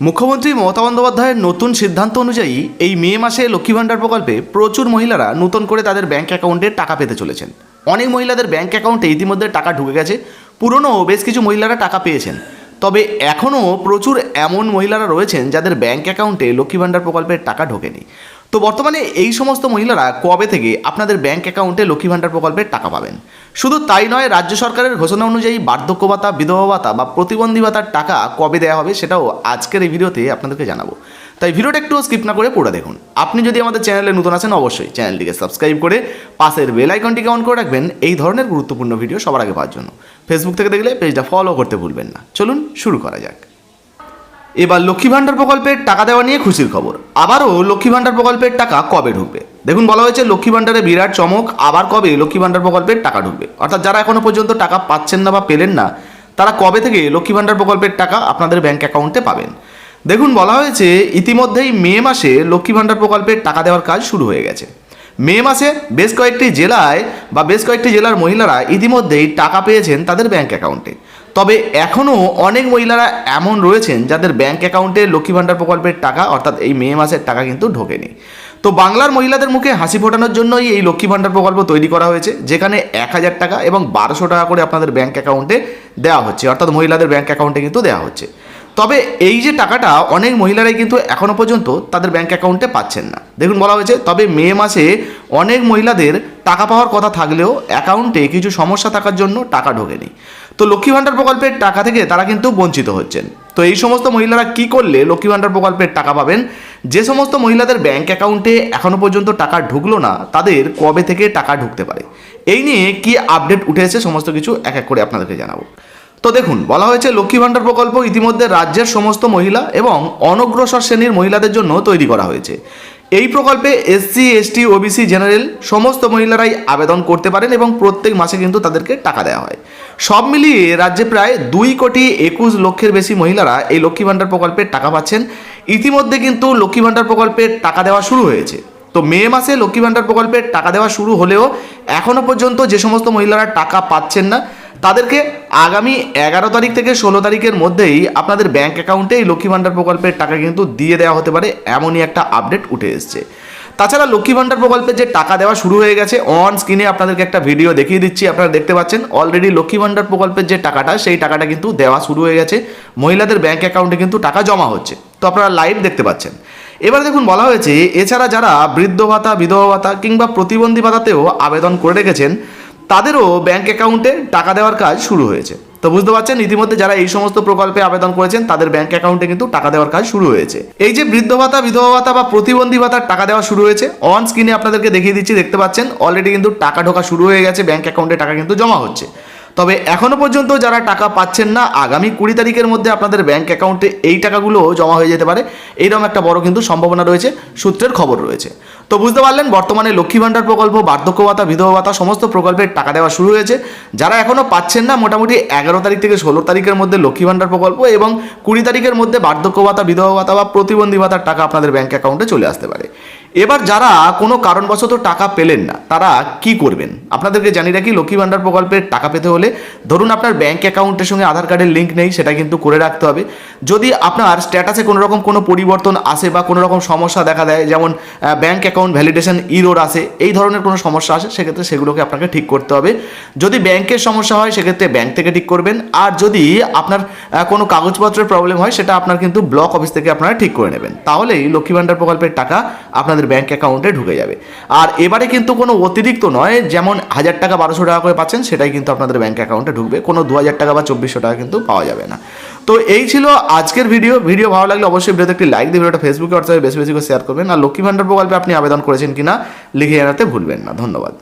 মুখ্যমন্ত্রী মমতা বন্দ্যোপাধ্যায়ের নতুন সিদ্ধান্ত অনুযায়ী এই মে মাসে লক্ষ্মী ভাণ্ডার প্রকল্পে প্রচুর মহিলারা নতুন করে তাদের ব্যাঙ্ক অ্যাকাউন্টে টাকা পেতে চলেছেন। অনেক মহিলাদের ব্যাঙ্ক অ্যাকাউন্টে ইতিমধ্যে টাকা ঢুকে গেছে পুরনো বেশ কিছু মহিলারা টাকা পেয়েছেন। তবে এখনও প্রচুর এমন মহিলারা রয়েছেন যাদের ব্যাঙ্ক অ্যাকাউন্টে লক্ষ্মী ভাণ্ডার প্রকল্পের টাকা ঢোকেনি। তো বর্তমানে এই সমস্ত মহিলারা কবে থেকে আপনাদের ব্যাংক অ্যাকাউন্টে লক্ষ্মী ভাণ্ডার প্রকল্পের টাকা পাবেন? শুধু তাই নয়, রাজ্য সরকারের ঘোষণা অনুযায়ী বার্ধক্য ভাতা, বিধবা ভাতা বা প্রতিবন্ধী ভাতার টাকা কবে দেওয়া হবে সেটাও আজকের এই ভিডিওতে আপনাদেরকে জানাব। তাই ভিডিওটা একটু স্কিপ না করে পড়ে দেখুন। আপনি যদি আমাদের চ্যানেলে নতুন আছেন, অবশ্যই চ্যানেলটিকে সাবস্ক্রাইব করে পাশের বেল আইকনটিকে অন করে রাখবেন এই ধরনের গুরুত্বপূর্ণ ভিডিও সবার আগে পাওয়ার জন্য। ফেসবুক থেকে দেখলে পেজটা ফলো করতে ভুলবেন না। চলুন শুরু করা যাক। এবার লক্ষ্মী ভাণ্ডার প্রকল্পের টাকা দেওয়া নিয়ে খুশির খবর। আবারও লক্ষ্মী ভাণ্ডার প্রকল্পের টাকা কবে ঢুকবে? দেখুন, বলা হয়েছে লক্ষ্মী ভাণ্ডারে বিরাট চমক, আবার কবে লক্ষ্মী ভাণ্ডার প্রকল্পের টাকা ঢুকবে? অর্থাৎ যারা এখনও পর্যন্ত টাকা পাচ্ছেন না বা পেলেন না, তারা কবে থেকে লক্ষ্মী ভাণ্ডার প্রকল্পের টাকা আপনাদের ব্যাংক অ্যাকাউন্টে পাবেন? দেখুন, বলা হয়েছে ইতিমধ্যেই মে মাসে লক্ষ্মী ভাণ্ডার প্রকল্পের টাকা দেওয়ার কাজ শুরু হয়ে গেছে। মে মাসে বেশ কয়েকটি জেলায় বা বেশ কয়েকটি জেলার মহিলারা ইতিমধ্যেই টাকা পেয়েছেন তাদের ব্যাংক অ্যাকাউন্টে। তবে এখনও অনেক মহিলারা এমন রয়েছেন যাদের ব্যাঙ্ক অ্যাকাউন্টে লক্ষ্মী ভাণ্ডার প্রকল্পের টাকা, অর্থাৎ এই মে মাসের টাকা কিন্তু ঢোকেনি। তো বাংলার মহিলাদের মুখে হাসি ফোটানোর জন্যই এই লক্ষ্মী ভাণ্ডার প্রকল্প তৈরি করা হয়েছে, যেখানে এক হাজার টাকা এবং বারোশো টাকা করে আপনাদের ব্যাঙ্ক অ্যাকাউন্টে দেওয়া হচ্ছে, অর্থাৎ মহিলাদের ব্যাঙ্ক অ্যাকাউন্টে কিন্তু দেওয়া হচ্ছে। তবে এই যে টাকাটা অনেক মহিলারাই কিন্তু এখনও পর্যন্ত তাদের ব্যাংক অ্যাকাউন্টে পাচ্ছেন না। দেখুন বলা হয়েছে, তবে মে মাসে অনেক মহিলাদের টাকা পাওয়ার কথা থাকলেও অ্যাকাউন্টে কিছু সমস্যা থাকার জন্য টাকা ঢোকেনি। তো লক্ষ্মী ভাণ্ডার প্রকল্পের টাকা থেকে তারা কিন্তু বঞ্চিত হচ্ছেন। তো এই সমস্ত মহিলারা কি করলে লক্ষ্মী ভাণ্ডার প্রকল্পের টাকা পাবেন? যে সমস্ত মহিলাদের ব্যাংক অ্যাকাউন্টে এখনও পর্যন্ত টাকা ঢুকলো না, তাদের কবে থেকে টাকা ঢুকতে পারে? এই নিয়ে কি আপডেট উঠে এসেছে, সমস্ত কিছু এক এক করে আপনাদেরকে জানাব। তো দেখুন, বলা হয়েছে লক্ষ্মী ভাণ্ডার প্রকল্প ইতিমধ্যে রাজ্যের সমস্ত মহিলা এবং অনগ্রসর শ্রেণির মহিলাদের জন্য তৈরি করা হয়েছে। এই প্রকল্পে এসসি এসটি ওবিসি জেনারেল সমস্ত মহিলারাই আবেদন করতে পারেন এবং প্রত্যেক মাসে কিন্তু তাদেরকে টাকা দেওয়া হয়। সব মিলিয়ে রাজ্যে প্রায় দুই কোটি একুশ লক্ষের বেশি মহিলারা এই লক্ষ্মী ভাণ্ডার প্রকল্পের টাকা পাচ্ছেন। ইতিমধ্যে কিন্তু লক্ষ্মী ভাণ্ডার প্রকল্পের টাকা দেওয়া শুরু হয়েছে। তো মে মাসে লক্ষ্মী ভাণ্ডার প্রকল্পের টাকা দেওয়া শুরু হলেও এখনও পর্যন্ত যে সমস্ত মহিলারা টাকা পাচ্ছেন না তাদেরকে আগামী এগারো তারিখ থেকে ষোলো তারিখের মধ্যেই আপনাদের ব্যাঙ্ক অ্যাকাউন্টে এই লক্ষ্মী ভাণ্ডার প্রকল্পের টাকা কিন্তু দিয়ে দেওয়া হতে পারে, এমনই একটা আপডেট উঠে এসছে। তাছাড়া লক্ষ্মী ভাণ্ডার প্রকল্পের যে টাকা দেওয়া শুরু হয়ে গেছে অন স্ক্রিনে আপনাদেরকে একটা ভিডিও দেখিয়ে দিচ্ছি, আপনারা দেখতে পাচ্ছেন অলরেডি লক্ষ্মী ভাণ্ডার প্রকল্পের যে টাকাটা, সেই টাকাটা কিন্তু দেওয়া শুরু হয়ে গেছে। মহিলাদের ব্যাঙ্ক অ্যাকাউন্টে কিন্তু টাকা জমা হচ্ছে। তো আপনারা লাইভ দেখতে পাচ্ছেন। এবার দেখুন, বলা হয়েছে, এছাড়া যারা বৃদ্ধ ভাতা, বিধবা ভাতা কিংবা প্রতিবন্ধী ভাতাতেও আবেদন করে রেখেছেন তাদেরও ব্যাঙ্ক অ্যাকাউন্টে টাকা দেওয়ার কাজ শুরু হয়েছে। তো বুঝতে পারছেন, ইতিমধ্যে যারা এই সমস্ত প্রকল্পে আবেদন করেছেন, তাদের ব্যাংক অ্যাকাউন্টে কিন্তু টাকা দেওয়ার কাজ শুরু হয়েছে। এই যে বৃদ্ধ ভাতা, বিধবা ভাতা বা প্রতিবন্ধী ভাতার টাকা দেওয়া শুরু হয়েছে অন স্ক্রিনে আপনাদেরকে দেখিয়ে দিচ্ছি, দেখতে পাচ্ছেন অলরেডি কিন্তু টাকা ঢোকা শুরু হয়ে গেছে ব্যাংক অ্যাকাউন্টে টাকা কিন্তু জমা হচ্ছে। তবে এখনও পর্যন্ত যারা টাকা পাচ্ছেন না, আগামী কুড়ি তারিখের মধ্যে আপনাদের ব্যাঙ্ক অ্যাকাউন্টে এই টাকাগুলো জমা হয়ে যেতে পারে। এইরকম একটা বড় কিন্তু সম্ভাবনা রয়েছে, সূত্রের খবর রয়েছে। তো বুঝতে পারলেন, বর্তমানে লক্ষ্মী ভাণ্ডার প্রকল্প, বার্ধক্য ভাতা, বিধবা ভাতা সমস্ত প্রকল্পের টাকা দেওয়া শুরু হয়েছে। যারা এখনও পাচ্ছেন না, মোটামুটি এগারো তারিখ থেকে ষোলো তারিখের মধ্যে লক্ষ্মী ভাণ্ডার প্রকল্প এবং কুড়ি তারিখের মধ্যে বার্ধক্য ভাতা, বিধবা ভাতা বা প্রতিবন্ধী ভাতার টাকা আপনাদের ব্যাঙ্ক অ্যাকাউন্টে চলে আসতে পারে। এবার যারা কোনো কারণবশত টাকা পেলেন না, তারা কি করবেন? আপনাদেরকে জানি রাখি, লক্ষ্মী ভাণ্ডার প্রকল্পের টাকা পেতে হলে ধরুন আপনার ব্যাংক অ্যাকাউন্টের সঙ্গে আধার কার্ডের লিঙ্ক নেই, সেটা কিন্তু করে রাখতে হবে। যদি আপনার স্ট্যাটাসে কোনো রকম কোনো পরিবর্তন আসে বা কোনো রকম সমস্যা দেখা দেয়, যেমন ব্যাঙ্ক অ্যাকাউন্ট ভ্যালিডেশন ইরোর আসে, এই ধরনের কোনো সমস্যা আসে, সেক্ষেত্রে সেগুলোকে আপনাকে ঠিক করতে হবে। যদি ব্যাংকের সমস্যা হয়, সেক্ষেত্রে ব্যাংক থেকে ঠিক করবেন। আর যদি আপনার কোনো কাগজপত্রের প্রবলেম হয়, সেটা আপনার কিন্তু ব্লক অফিস থেকে আপনারা ঠিক করে নেবেন। তাহলেই লক্ষ্মী ভাণ্ডার প্রকল্পের টাকা আপনাদের ব্যাংক অ্যাকাউন্টে ঢুকে যাবে। আর এবারে কিন্তু কোনো অতিরিক্ত নয়, যেমন, হাজার টাকা বারোশো টাকা করে পাচ্ছেন, সেটাই কিন্তু আপনাদের ব্যাংক অ্যাকাউন্টে ঢুকবে। কোনো দু হাজার টাকা বা চব্বিশশো টাকা কিন্তু পাওয়া যাবে না। তো এই ছিল আজকের ভিডিও ভিডিও ভালো লাগলে অবশ্যই ভিডিওতে একটি লাইক দিয়ে ভিডিওটা ফেসবুকে হোয়াটসঅ্যাপে বেশি বেশি করে শেয়ার করবেন। আর লক্ষ্মী ভাণ্ডার প্রকল্পে আপনি আবেদন করেছেন কিনা, লিখে জানাতে ভুলবেন না। ধন্যবাদ।